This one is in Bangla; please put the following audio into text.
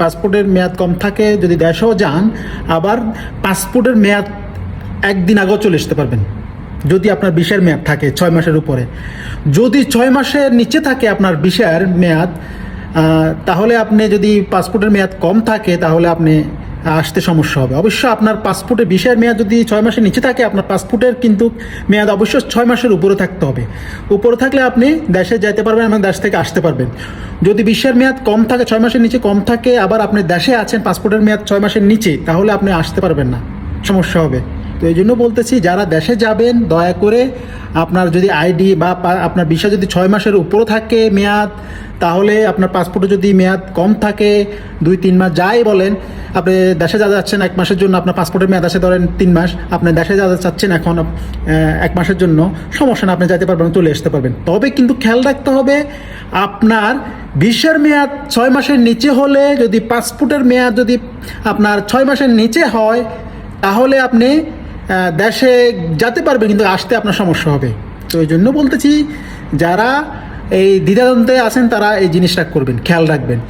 পাসপোর্টের মেয়াদ কম থাকে, যদি দেশেও যান, আবার পাসপোর্টের মেয়াদ একদিন আগেও চলে আসতে পারবেন, যদি আপনার বিষের মেয়াদ থাকে ছয় মাসের উপরে। যদি ছয় মাসের নিচে থাকে আপনার বিষের মেয়াদ তাহলে আপনি যদি পাসপোর্টের মেয়াদ কম থাকে, তাহলে আপনি আসতে সমস্যা হবে। অবশ্য আপনার পাসপোর্টের বিশের মেয়াদ যদি ছয় মাসের নিচে থাকে, আপনার পাসপোর্টের কিন্তু মেয়াদ অবশ্য ছয় মাসের উপরে থাকতে হবে। উপরে থাকলে আপনি দেশে যেতে পারবেন এবং দেশ থেকে আসতে পারবেন। যদি বিশ্বের মেয়াদ কম থাকে, ছয় মাসের নিচে কম থাকে, আবার আপনি দেশে আছেন, পাসপোর্টের মেয়াদ ছয় মাসের নিচে, তাহলে আপনি আসতে পারবেন না। সমস্যা হবে। তো এই জন্য বলতেছি, যারা দেশে যাবেন, দয়া করে আপনার যদি আইডি বা আপনার ভিসা যদি ছয় মাসের উপরও থাকে মেয়াদ, তাহলে আপনার পাসপোর্টে যদি মেয়াদ কম থাকে, দুই, তিন মাস যাই বলেন আপনি দেশে যা যাচ্ছেন এক মাসের জন্য, আপনার পাসপোর্টের মেয়াদ আছে ধরেন তিন মাস, আপনি দেশে যা চাচ্ছেন এখন এক মাসের জন্য, সমস্যা না, আপনি যেতে পারবেন, চলে আসতে পারবেন। তবে কিন্তু খেয়াল রাখতে হবে, আপনার ভিসার মেয়াদ ছয় মাসের নিচে হলে যদি পাসপোর্টের মেয়াদ যদি আপনার ছয় মাসের নিচে হয়, তাহলে আপনি দেশে যেতে পারবেন, কিন্তু আসতে আপনার সমস্যা হবে। তো এই জন্য বলতেছি, যারা এই দ্বিধাদ্বন্দ্বে আছেন, তারা এই জিনিসটা করবেন, খেয়াল রাখবেন।